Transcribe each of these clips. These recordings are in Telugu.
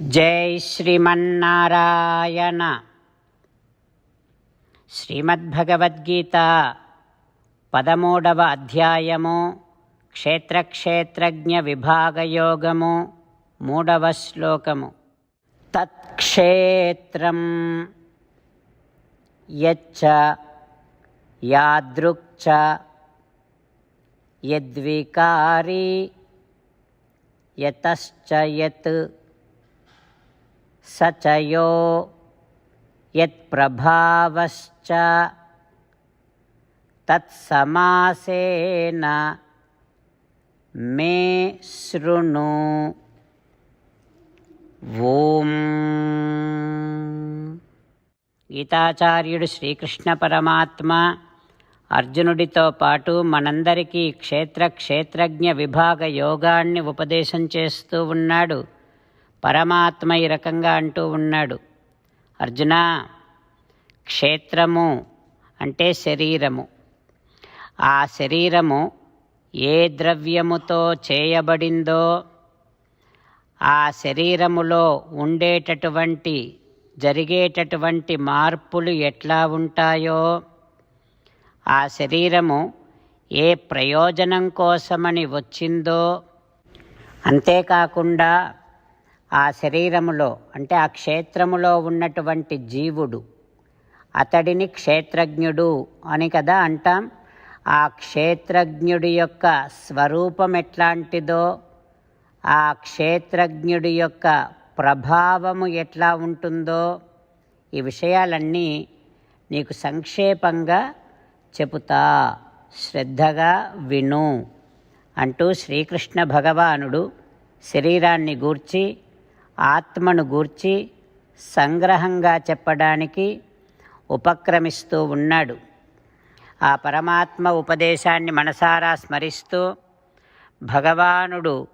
జై శ్రీమన్నారాయణ. శ్రీమద్భగవద్గీత పదమూడవ అధ్యాయము క్షేత్రక్షేత్రజ్ఞ విభాగయోగము మూడవ శ్లోకము. తత్క్షేత్రం యచ్చ యాదృక్చ యద్వికారీ యతశ్చ యత్ स च यो यत्प्रभावश्च तत्समासेन मे शृणु ఓం గీతాచార్యుడు శ్రీకృష్ణ పరమాత్మ అర్జునుడితో పాటు మనందరికీ క్షేత్ర క్షేత్రజ్ఞ విభాగ యోగాన్ని ఉపదేశం చేస్తూ ఉన్నాడు పరమాత్మ ఈ రకంగా అంటూ ఉన్నాడు. అర్జున క్షేత్రము అంటే శరీరము. ఆ శరీరము ఏ ద్రవ్యముతో చేయబడిందో ఆ శరీరములో ఉండేటటువంటి జరిగేటటువంటి మార్పులు ఎట్లా ఉంటాయో ఆ శరీరము ఏ ప్రయోజనం కోసమని వచ్చిందో అంతేకాకుండా ఆ శరీరములో అంటే ఆ క్షేత్రములో ఉన్నటువంటి జీవుడు అతడిని క్షేత్రజ్ఞుడు అని కదా అంటాం. ఆ క్షేత్రజ్ఞుడి యొక్క స్వరూపం ఎట్లాంటిదో ఆ క్షేత్రజ్ఞుడి యొక్క ప్రభావము ఎట్లా ఉంటుందో ఈ విషయాలన్నీ నీకు సంక్షేపంగా చెబుతా. శ్రద్ధగా విను అంటూ శ్రీకృష్ణ భగవానుడు శరీరాన్ని గూర్చి ఆత్మను గూర్చి సంగ్రహంగా చెప్పడానికి ఉపక్రమిస్తూ ఉన్నాడు. ఆ పరమాత్మ ఉపదేశాన్ని మనసారా స్మరిస్తూ భగవానుడు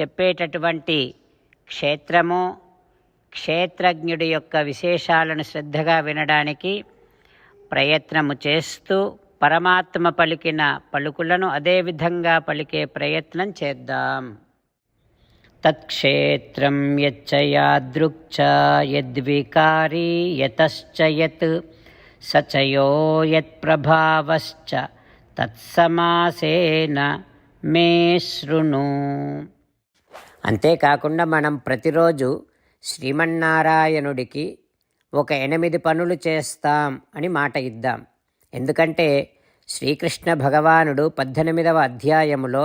చెప్పేటటువంటి క్షేత్రము క్షేత్రజ్ఞుడి యొక్క విశేషాలను శ్రద్ధగా వినడానికి ప్రయత్నము చేస్తూ పరమాత్మ పలికిన పలుకులను అదేవిధంగా పలికే ప్రయత్నం చేద్దాం. తత్క్షేత్రం యచ్చ యాదృక్చ యద్వికారీ యతశ్చ యత్ సచయో యత్ప్రభావశ్చ తత్సమాసేన మే శృణు అంతేకాకుండా మనం ప్రతిరోజు శ్రీమన్నారాయణుడికి ఒక ఎనిమిది పనులు చేస్తాం అని మాట ఇద్దాం. ఎందుకంటే శ్రీకృష్ణ భగవానుడు పద్దెనిమిదవ అధ్యాయములో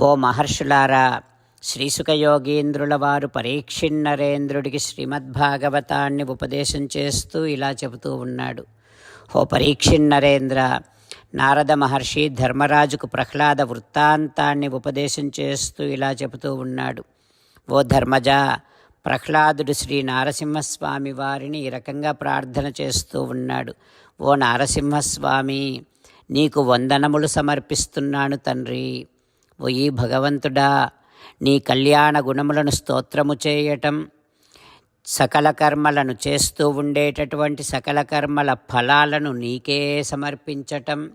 ఓ మహర్షులారా శ్రీసుఖయోగీంద్రుల వారు పరీక్షిన్నరేంద్రుడికి శ్రీమద్భాగవతాన్ని ఉపదేశం చేస్తూ ఇలా చెబుతూ ఉన్నాడు. ఓ పరీక్షిన్నరేంద్ర నారద మహర్షి ధర్మరాజుకు ప్రహ్లాద వృత్తాంతాన్ని ఉపదేశం చేస్తూ ఇలా చెబుతూ ఉన్నాడు. ఓ ధర్మజ ప్రహ్లాదుడు శ్రీ నారసింహస్వామి వారిని ఈ రకంగా ప్రార్థన చేస్తూ ఉన్నాడు. ఓ నారసింహస్వామి నీకు వందనములు సమర్పిస్తున్నాను తండ్రి. ఓ భగవంతుడా నీ కళ్యాణ గుణములను స్తోత్రము చేయటం సకల కర్మలను చేస్తూ ఉండేటటువంటి సకల కర్మల ఫలాలను నీకే సమర్పించటం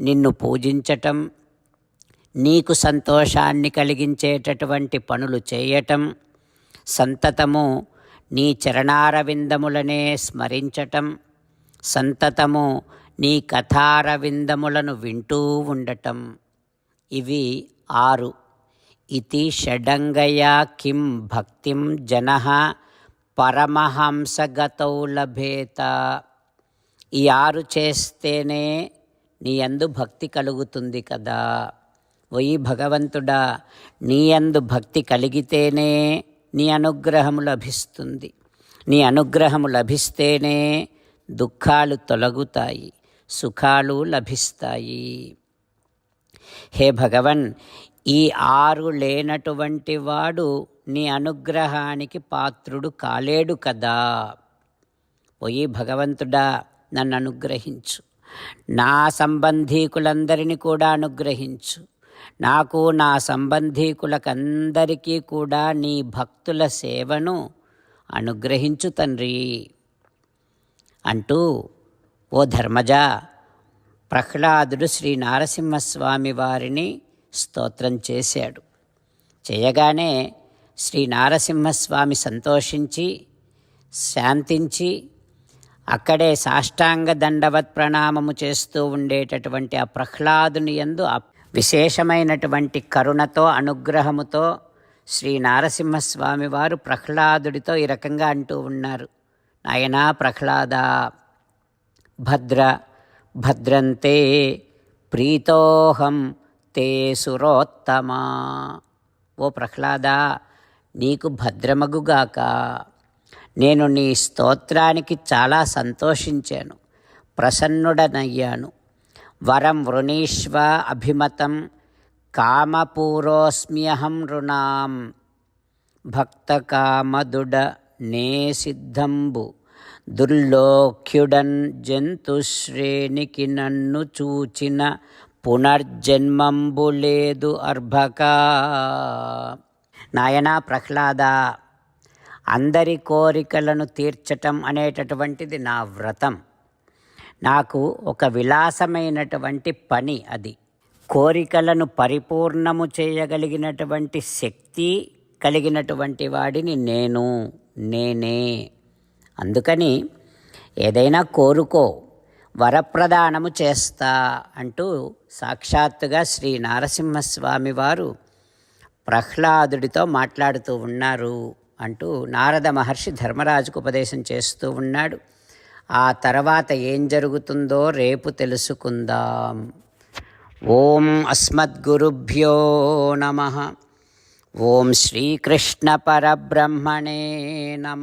నిన్ను పూజించటం నీకు సంతోషాన్ని కలిగించేటటువంటి పనులు చేయటం సంతతము నీ చరణారవిందములనే స్మరించటం సంతతము నీ కథారవిందములను వింటూ ఉండటం. ఇవి ఆరు. ఇది షడంగయా కిం భక్తిం జన పరమహంసగతౌ లభేత. ఈ ఆరు చేస్తేనే నీ అందు భక్తి కలుగుతుంది కదా. ఓయి భగవంతుడా నీ అందు భక్తి కలిగితేనే నీ అనుగ్రహము లభిస్తుంది. నీ అనుగ్రహము లభిస్తేనే దుఃఖాలు తొలగుతాయి సుఖాలు లభిస్తాయి. హే భగవన్ ఈ ఆరు లేనటువంటి వాడు నీ అనుగ్రహానికి పాత్రుడు కాలేడు కదా. పోయి భగవంతుడా నన్ను అనుగ్రహించు. నా సంబంధీకులందరినీ కూడా అనుగ్రహించు. నాకు నా సంబంధీకులకందరికీ కూడా నీ భక్తుల సేవను అనుగ్రహించు తండ్రి. అంటూ ఓ ధర్మజ ప్రహ్లాదుడు శ్రీ నారసింహస్వామి వారిని స్తోత్రం చేశాడు. చేయగానే శ్రీ నారసింహస్వామి సంతోషించి శాంతించి అక్కడే సాష్టాంగ దండవత్ ప్రణామము చేస్తూ ఉండేటటువంటి ఆ ప్రహ్లాదుని యందు విశేషమైనటువంటి కరుణతో అనుగ్రహముతో శ్రీ నారసింహస్వామి వారు ప్రహ్లాదుడితో ఈ రకంగా అంటూ ఉన్నారు. నాయనా ప్రహ్లాద భద్ర భద్రంతే ప్రీతోహం తే సురోత్తమా. ఓ ప్రహ్లాద నీకు భద్రమగుగాక. నేను నీ స్తోత్రానికి చాలా సంతోషించాను ప్రసన్నుడనయ్యాను. వరం వృణీష్వ అభిమతం కామపూరోస్మ్యహం రుణాం భక్తకామదుడ నే సిద్ధంబు. దుర్లోక్యుడన్ జంతుశ్రేణికి నన్ను చూచిన పునర్జన్మంబు లేదు అర్భక. నాయనా ప్రహ్లాద అందరి కోరికలను తీర్చటం అనేటటువంటిది నా వ్రతం. నాకు ఒక విలాసమైనటువంటి పని అది. కోరికలను పరిపూర్ణము చేయగలిగినటువంటి శక్తి కలిగినటువంటి వాడిని నేను నేనే. అందుకని ఏదైనా కోరుకో వరప్రదానము చేస్తా అంటూ సాక్షాత్తుగా శ్రీ నారసింహస్వామి వారు ప్రహ్లాదుడితో మాట్లాడుతూ ఉన్నారు అంటూ నారద మహర్షి ధర్మరాజుకు ఉపదేశం చేస్తూ ఉన్నాడు. ఆ తర్వాత ఏం జరుగుతుందో రేపు తెలుసుకుందాం. ఓం అస్మద్గురుభ్యో నమ. ఓం శ్రీకృష్ణ పరబ్రహ్మణే నమ.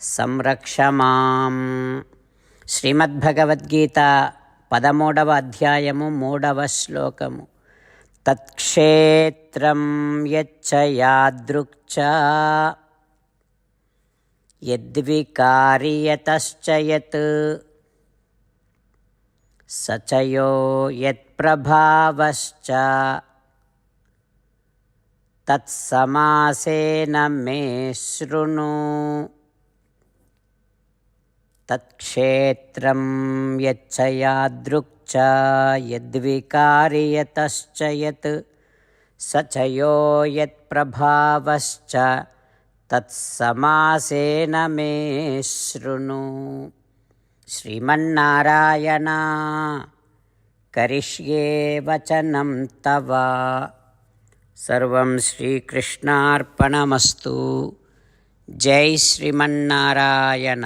సంరక్ష మాం. శ్రీమద్భగవద్గీత పదమూడవ అధ్యాయము మూడవ శ్లోకము. తత్క్షేత్రం యచ్చ యాదృక్చ యద్వికారియతశ్చ సచయో యత్ప్రభావశ్చ. తత్సమాసేన మే శృణు. తత్క్షేత్రం యచ్చ యాదృక్చ యద్వికారియతశ్చ యత్ సచయో యత్ప్రభావశ్చ తత్సమాసేన మే శృణు శ్రీమన్నారాయణ కరిష్యే వచనం తవ సర్వం శ్రీకృష్ణార్పణమస్తు జై శ్రీమన్నారాయణ